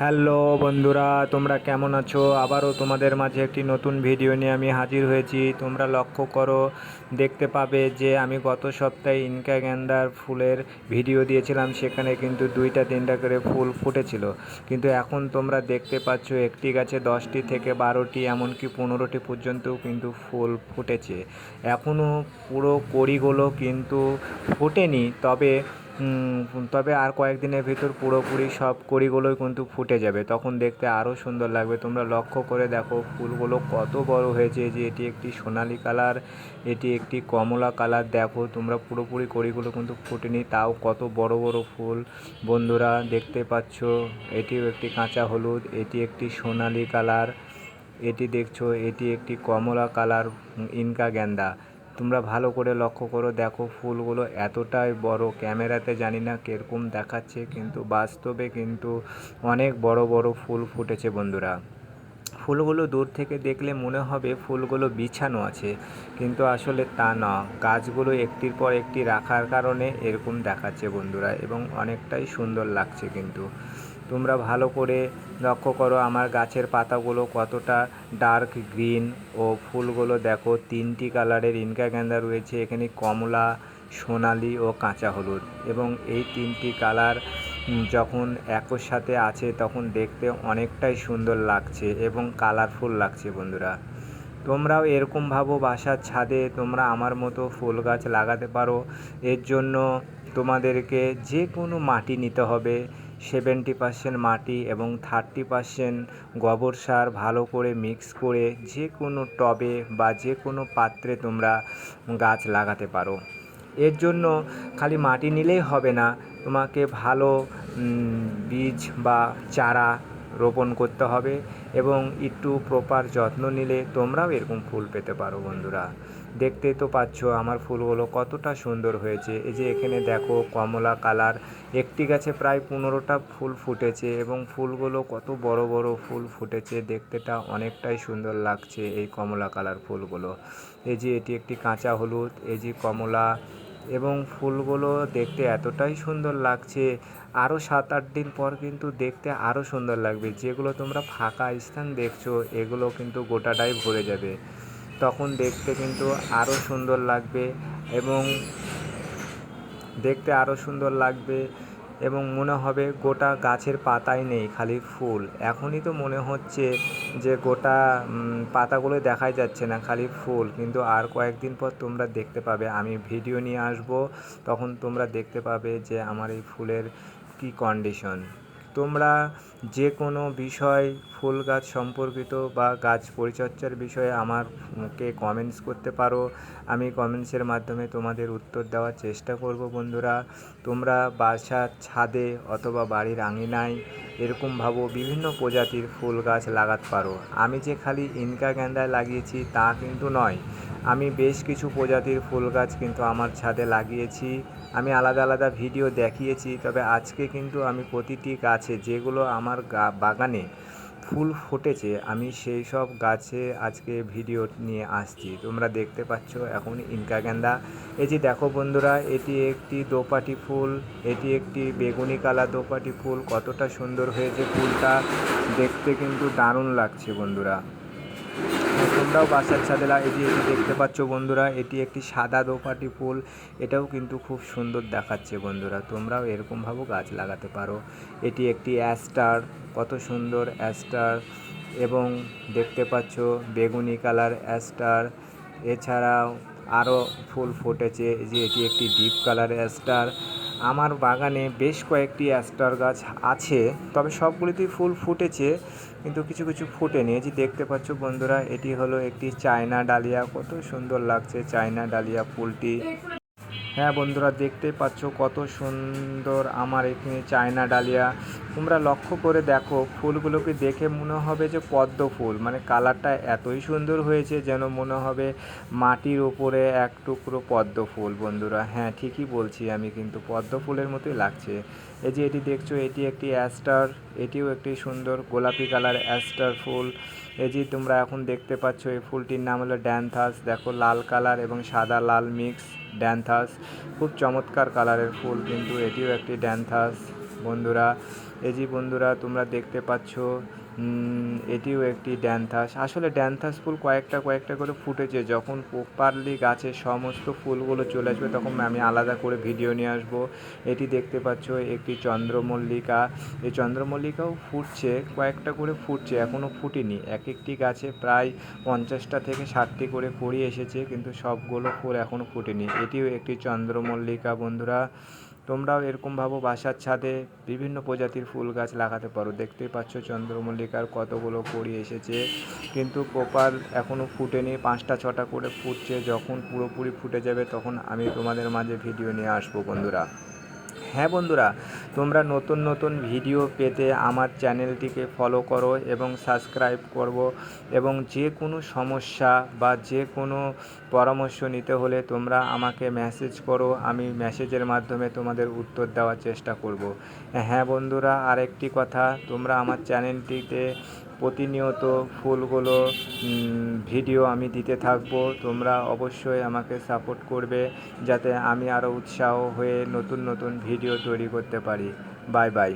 Hello বন্ধুরা, তোমরা কেমন আছো? আবারও তোমাদের মাঝে একটি নতুন ভিডিও নিয়ে আমি হাজির হয়েছি। তোমরা লক্ষ্য করো, দেখতে পাবে যে আমি গত সপ্তাহে ইনকা গেন্দার ফুলের ভিডিও দিয়েছিলাম, সেখানে কিন্তু দুইটা তিনটা করে ফুল ফুটেছিল। কিন্তু এখন তোমরা দেখতে পাচ্ছ, একটি গাছে দশটি থেকে বারোটি, এমনকি পনেরোটি পর্যন্তও কিন্তু ফুল ফুটেছে। এখনও পুরো কড়িগুলো কিন্তু ফোটেনি, তবে তবে আর কয়েকদিনের ভিতর পুরোপুরি সব কড়িগুলোই কিন্তু ফুটে যাবে। তখন দেখতে আরও সুন্দর লাগবে। তোমরা লক্ষ্য করে দেখো, ফুলগুলো কত বড় হয়েছে যে এটি একটি সোনালি কালার, এটি একটি কমলা কালার। দেখো, তোমরা পুরোপুরি কড়িগুলো কিন্তু ফুটেনি, তাও কত বড় বড় ফুল। বন্ধুরা, দেখতে পাচ্ছ, এটিও একটি কাঁচা হলুদ, এটি একটি সোনালি কালার। এটি দেখছ, এটি একটি কমলা কালার ইনকা গ্যান্দা। তোমরা ভালো করে লক্ষ্য করো, দেখো ফুলগুলো এতটাই বড়। ক্যামেরাতে জানি না কীরকম দেখাচ্ছে, কিন্তু বাস্তবে কিন্তু অনেক বড় বড় ফুল ফুটেছে বন্ধুরা। ফুলগুলো দূর থেকে দেখলে মনে হবে ফুলগুলো বিছানো আছে, কিন্তু আসলে তা না। গাছগুলো একটির পর একটি রাখার কারণে এরকম দেখাচ্ছে বন্ধুরা, এবং অনেকটাই সুন্দর লাগছে কিন্তু। তোমরা ভালো করে লক্ষ্য করো আমার গাছের পাতাগুলো কতটা ডার্ক গ্রিন ও ফুলগুলো দেখো, তিনটি কালারের ইনকা গেন্দা রয়েছে, এখানে কমলা, সোনালি ও কাঁচা হলুদ এবং এই তিনটি কালার যখন একর সাথে আছে তখন দেখতে অনেকটাই সুন্দর লাগছে এবং কালারফুল লাগছে বন্ধুরা। তোমরাও এরকম ভাবো বাসার ছাদে তোমরা আমার মতো ফুল গাছ লাগাতে পারো, এর জন্য তোমাদেরকে যে কোনো মাটি নিতে হবে সেভেন্টি পার্সেন্ট মাটি এবং থার্টি পার্সেন্ট গোবর সার ভালো করে মিক্স করে যে কোনো টবে বা যে কোনো পাত্রে তোমরা গাছ লাগাতে পারো। এর জন্য খালি মাটি নিলেই হবে না, তোমাকে ভালো বীজ বা চারা রোপণ করতে হবে এবং একটু প্রপার যত্ন নিলে তোমরাও এরকম ফুল পেতে পারো বন্ধুরা। দেখতেই তো পাচ্ছ আমার ফুলগুলো কতটা সুন্দর হয়েছে। এই যে এখানে দেখো কমলা কালার, একটি গাছে প্রায় পনেরোটা ফুল ফুটেছে এবং ফুলগুলো কত বড় বড় ফুল ফুটেছে, দেখতেটা অনেকটাই সুন্দর লাগছে এই কমলা কালার ফুলগুলো। এই যে এটি একটি কাঁচা হলুদ, এই যে কমলা এবং ফুলগুলো দেখতে এতটাই সুন্দর লাগছে। আরও সাত আট দিন পর কিন্তু দেখতে আরও সুন্দর লাগবে। যেগুলো তোমরা ফাঁকা স্থান দেখছ, এগুলো কিন্তু গোটাটাই ভরে যাবে। তখন দেখতে কিন্তু আরও সুন্দর লাগবে এবং দেখতে আরও সুন্দর লাগবে এবং মনে হবে গোটা গাছের পাতাই নেই, খালি ফুল। এখনই তো মনে হচ্ছে যে গোটা পাতাগুলো দেখাই যাচ্ছে না, খালি ফুল। কিন্তু আর কয়েকদিন পর তোমরা দেখতে পাবে। আমি ভিডিও নিয়ে আসব, তখন তোমরা দেখতে পাবে যে আমার এই ফুলের কী কন্ডিশন তোমরা যে কোনো বিষয়, ফুল গাছ সম্পর্কিত বা গাছ পরিচর্যার বিষয়ে আমাকে কমেন্টস করতে পারো। আমি কমেন্টসের মাধ্যমে তোমাদের উত্তর দেওয়ার চেষ্টা করব বন্ধুরা। তোমরা বাসার ছাদে অথবা বাড়ির আঙিনায় এরকম ভাবো বিভিন্ন প্রজাতির ফুল গাছ লাগাতে পারো। আমি যে খালি ইনকা গেন্দায় লাগিয়েছি তা কিন্তু নয়। আমি বেশ কিছু প্রজাতির ফুল গাছ কিন্তু আমার ছাদে লাগিয়েছি। আমি আলাদা আলাদা ভিডিও দেখিয়েছি, তবে আজকে কিন্তু আমি প্রতিটি গাছে যেগুলো আমার বাগানে ফুল ফুটেছে, আমি সেই সব গাছে আজকে ভিডিও নিয়ে আসছি। তোমরা দেখতে পাচ্ছ এখন ইনকা গেন্দা। এই যে দেখো বন্ধুরা, এটি একটি দোপাটি ফুল, এটি একটি বেগুনি কালার দোপাটি ফুল। কতটা সুন্দর হয়েছে ফুলটা, দেখতে কিন্তু দারুণ লাগছে বন্ধুরা। তোমরাও বাসার ছাদে লা- এটি এটি দেখতে পাচ্ছ বন্ধুরা, এটি একটি সাদা দোপাটি ফুল। এটাও কিন্তু খুব সুন্দর দেখাচ্ছে বন্ধুরা। তোমরাও এরকমভাবে গাছ লাগাতে পারো। এটি একটি অ্যাস্টার, কত সুন্দর অ্যাস্টার। এবং দেখতে পাচ্ছ বেগুনি কালার অ্যাস্টার। এছাড়াও আরও ফুল ফুটেছে। যে এটি একটি ডিপ কালার অ্যাস্টার। আমার বাগানে বেশ কয়েকটি অ্যাস্টার গাছ আছে, তবে সবগুলিতেই ফুল ফুটেছে, কিন্তু কিছু কিছু ফুটেনি। এই যে দেখতে পাচ্ছ বন্ধুরা, এটি হলো একটি চায়না ডালিয়া। কত সুন্দর লাগছে চায়না ডালিয়া ফুলটি। হ্যাঁ বন্ধুরা দেখতে পাচ্ছ কত সুন্দর আমার এখানে চায়না ডালিয়া। তোমরা লক্ষ্য করে দেখো ফুলগুলোকে দেখে মনে হবে যে পদ্ম ফুল। মানে কালারটা এতই সুন্দর হয়েছে যেন মনে হবে মাটির ওপরে এক টুকরো পদ্ম ফুল, বন্ধুরা। হ্যাঁ ঠিকই বলছি আমি, কিন্তু পদ্ম ফুলের মতোই লাগছে। এই যে এটি দেখছ, এটি একটি অ্যাস্টার, এটিও একটি সুন্দর গোলাপি কালার অ্যাস্টার ফুল। এই যে তোমরা এখন দেখতে পাচ্ছ, এই ফুলটির নাম হলো ড্যান্থাস। দেখো, লাল কালার এবং সাদা লাল মিক্স। ড্যান্থাস। খুব চমৎকার কালারের ফুল, কিন্তু এটিও একটি ড্যান্থাস। বন্ধুরা, এই যে বন্ধুরা, তোমরা দেখতে পাচ্ছ এটিও একটি ড্যান্থাস। আসলে ড্যান্থাস ফুল কয়েকটা কয়েকটা করে ফুটেছে। যখন প্রপারলি গাছে সমস্ত ফুলগুলো চলে আসবে, তখন আমি আলাদা করে ভিডিও নিয়ে আসব। এটি দেখতে পাচ্ছ, একটি চন্দ্রমল্লিকা। এই চন্দ্রমল্লিকাও ফুটছে, কয়েকটা করে ফুটছে এখনও ফুটেনি। এক একটি গাছে প্রায় পঞ্চাশটা থেকে ষাটটি করে কুড়ি এসেছে, কিন্তু সবগুলো ফুল এখনও ফুটেনি। এটিও একটি চন্দ্রমল্লিকা, বন্ধুরা। তোমরাও এরকমভাবে বাসার ছাদে বিভিন্ন প্রজাতির ফুল গাছ লাগাতে পারো। দেখতেই পাচ্ছ চন্দ্রমল্লিকার কতগুলো কড়ি এসেছে। কিন্তু কোপাল এখনও ফুটেনি, পাঁচটা ছটা করে ফুটছে। যখন পুরোপুরি ফুটে যাবে তখন আমি তোমাদের মাঝে ভিডিও নিয়ে আসব, বন্ধুরা। হ্যাঁ বন্ধুরা, তোমরা নতুন নতুন ভিডিও পেতে আমার চ্যানেলটিকে ফলো করো এবং সাবস্ক্রাইব করব এবং যে কোনো সমস্যা বা যে কোনো পরামর্শ নিতে হলে তোমরা আমাকে মেসেজ করো, আমি মেসেজের মাধ্যমে তোমাদের উত্তর দেওয়ার চেষ্টা করব। হ্যাঁ বন্ধুরা, আরেকটি কথা, তোমরা আমার চ্যানেলটিতে প্রতিনিয়ত ফুলগুলো ভিডিও আমি দিতে থাকব। তোমরা অবশ্যই আমাকে সাপোর্ট করবে যাতে আমি আরও উৎসাহ হয়ে নতুন নতুন ভিডিও তৈরি করতে পারি। Bye bye.